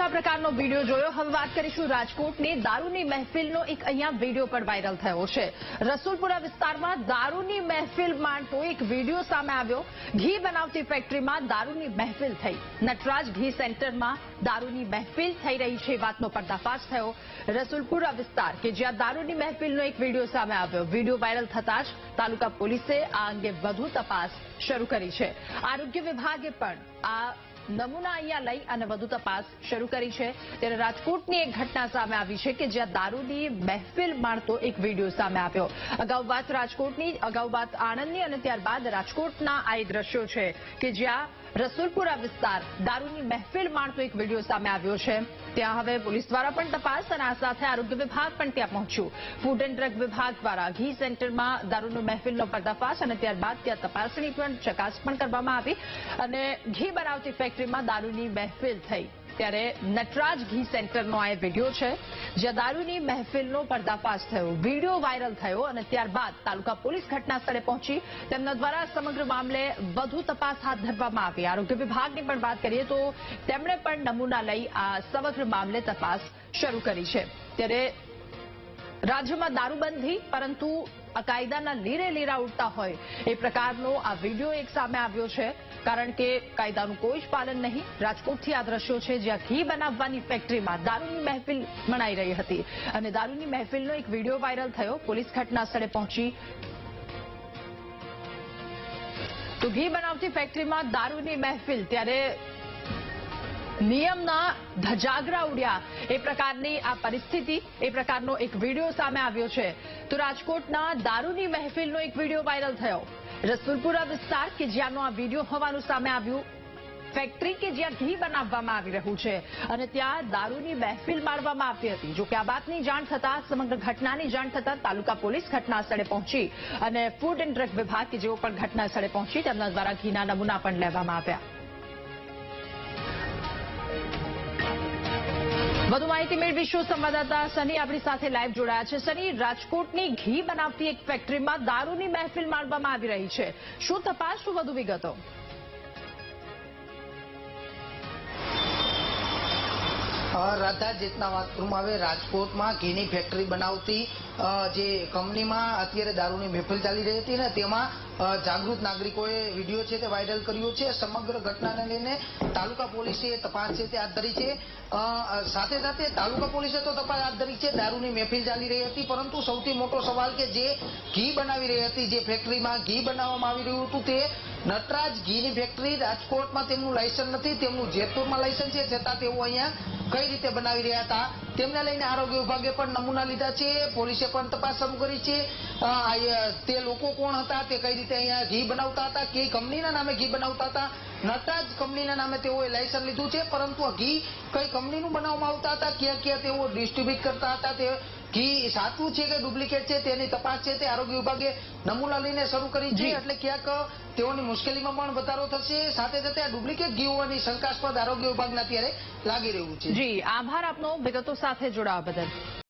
કંઈક આ પ્રકારનો વીડિયો જોયો. હવે વાત કરીશું રાજકોટની દારૂની મહેફિલનો. એક અહીંયા વીડિયો પણ વાયરલ થયો છે. રસુલપુરા વિસ્તારમાં દારૂની મહેફિલ માંડતો એક વીડિયો સામે આવ્યો. ઘી બનાવતી ફેક્ટરીમાં દારૂની મહેફિલ થઈ. નટરાજ ઘી સેન્ટરમાં દારૂની મહેફિલ થઈ રહી છે. વાતનો પર્દાફાશ થયો. રસુલપુરા વિસ્તાર કે જ્યાં દારૂની મહેફિલનો એક વીડિયો સામે આવ્યો. વીડિયો વાયરલ થતા જ તાલુકા પોલીસે આ અંગે વધુ તપાસ શરૂ કરી છે. આરોગ્ય વિભાગે પણ આ નમૂના અહીંયા લઈ અને વધુ તપાસ શરૂ કરી છે. ત્યારે રાજકોટની એક ઘટના સામે આવી છે કે જ્યાં દારૂની મહેફિલ માણતો એક વીડિયો સામે આવ્યો. અગાઉ વાત રાજકોટની, અગાઉ વાત આણંદની અને ત્યારબાદ રાજકોટના આ દ્રશ્યો છે કે જ્યાં રસુલપુરા વિસ્તાર દારૂની મહેફિલ માણતો એક વીડિયો સામે આવ્યો છે. ત્યાં હવે પોલીસ દ્વારા પણ તપાસ અને આ સાથે આરોગ્ય વિભાગ પણ ત્યાં પહોંચ્યું. ફૂડ એન્ડ ડ્રગ વિભાગ દ્વારા ઘી સેન્ટરમાં દારૂનો મહેફિલનો પર્દાફાશ અને ત્યારબાદ ત્યાં તપાસણી પણ ચકાસ પણ કરવામાં આવી. અને ઘી બનાવતી ફેક્ટરીમાં દારૂની મહેફિલ થઈ. ત્યારે નટરાજ ઘી સેન્ટરનો આ વીડિયો છે, જ્યાં દારૂની મહેફિલનો પર્દાફાશ થયો. વીડિયો વાયરલ થયો અને ત્યારબાદ તાલુકા પોલીસ ઘટના પહોંચી. તેમના દ્વારા સમગ્ર મામલે વધુ તપાસ હાથ ધરવામાં આવી. આરોગ્ય વિભાગની પણ વાત કરીએ તો તેમણે પણ નમૂના લઈ આ સમગ્ર મામલે તપાસ શરૂ કરી છે. ત્યારે રાજ્યમાં દારૂબંધી, પરંતુ આ કાયદાના લીરે લીરા ઉડતા હોય એ પ્રકારનો આ વીડિયો એક સામે આવ્યો છે. કારણ કે કાયદાનું કોઈ જ પાલન નહીં. રાજકોટથી આ દ્રશ્યો છે જ્યાં ઘી બનાવવાની ફેક્ટરીમાં દારૂની મહેફિલ મનાઈ રહી હતી. અને દારૂની મહેફિલનો એક વીડિયો વાયરલ થયો. પોલીસ ઘટના પહોંચી. તો ઘી બનાવતી ફેક્ટરીમાં દારૂની મહેફિલ. ત્યારે નિયમના ધજાગરા ઉડ્યા. એ પ્રકારની આ પરિસ્થિતિ, એ પ્રકારનો એક વીડિયો સામે આવ્યો છે. તો રાજકોટના દારૂની મહેફિલનો એક વીડિયો વાયરલ થયો. રસુલપુરા વિસ્તાર કે જ્યાંનો આ વીડિયો હોવાનું સામે આવ્યું ફેક્ટરી કે જ્યાં ઘી બનાવવામાં આવી રહ્યું છે અને ત્યાં દારૂની મહેફિલ મારવામાં આવતી હતી. જો કે આ વાતની જાણ થતા, સમગ્ર ઘટનાની જાણ થતાં તાલુકા પોલીસ ઘટના સ્થળે પહોંચી અને ફૂડ એન્ડ ડ્રગ વિભાગ કે જેઓ પણ ઘટના સ્થળે પહોંચી તેમના દ્વારા ઘીના નમૂના પણ લેવામાં આવ્યા. વધુ માહિતી મેળવીશું સંવાદદાતા સની આપણી સાથે લાઈવ જોડાયા છે. સની, રાજકોટની ઘી બનાવતી એક ફેક્ટરીમાં દારૂની મહેફિલ માણવામાં આવી રહી છે. શું તપાસ? શું વધુ વિગતો? રાધા જીતના વાત આવે, રાજકોટમાં ઘીની ફેક્ટરી બનાવતી જે કંપનીમાં અત્યારે દારૂની મહેફિલ ચાલી રહી હતી ને, તેમાં જાગૃત નાગરિકોએ વીડિયો છે તે વાયરલ કર્યો છે. સમગ્ર ઘટનાને લઈને તાલુકા પોલીસે તપાસ છે તે હાથ ધરી છે. સાથે સાથે તાલુકા પોલીસે તો તપાસ હાથ ધરી છે. દારૂની મહેફિલ ચાલી રહી હતી, પરંતુ સૌથી મોટો સવાલ કે જે ઘી બનાવી રહી હતી, જે ફેક્ટરીમાં ઘી બનાવવામાં આવી રહ્યું હતું તે નટરાજ ઘીની ફેક્ટરી રાજકોટમાં તેમનું લાયસન્સ નથી, તેમનું જેતપુરમાં લાયસન્સ છે. છતાં તેઓ અહીંયા કઈ રીતે બનાવી રહ્યા હતા તેમને લઈને આરોગ્ય વિભાગે પણ નમૂના લીધા છે. પોલીસે પણ તપાસ શરૂ કરી છે. તે લોકો કોણ હતા, તે કઈ રીતે અહીંયા ઘી બનાવતા હતા, કે કંપનીના નામે ઘી બનાવતા હતા? નટરાજ કંપનીના નામે તેઓએ લાયસન્સ લીધું છે, પરંતુ ઘી કઈ કંપનીનું બનાવવામાં આવતા હતા? ક્યાં ક્યાં તેઓ ડિસ્ટ્રીબ્યુટ કરતા હતા? તે સાચું છે કે ડુપ્લિકેટ છે તેની તપાસ છે તે આરોગ્ય વિભાગે નમૂના લઈને શરૂ કરી છે. એટલે ક્યાંક તેઓની મુશ્કેલીમાં પણ વધારો થશે. સાથે સાથે આ ડુપ્લિકેટ ઘી હોવાની શંકાસ્પદ આરોગ્ય વિભાગને અત્યારે લાગી રહ્યું છે. જી. આભાર આપનો. વિગતો સાથે જોડાવા બદલ.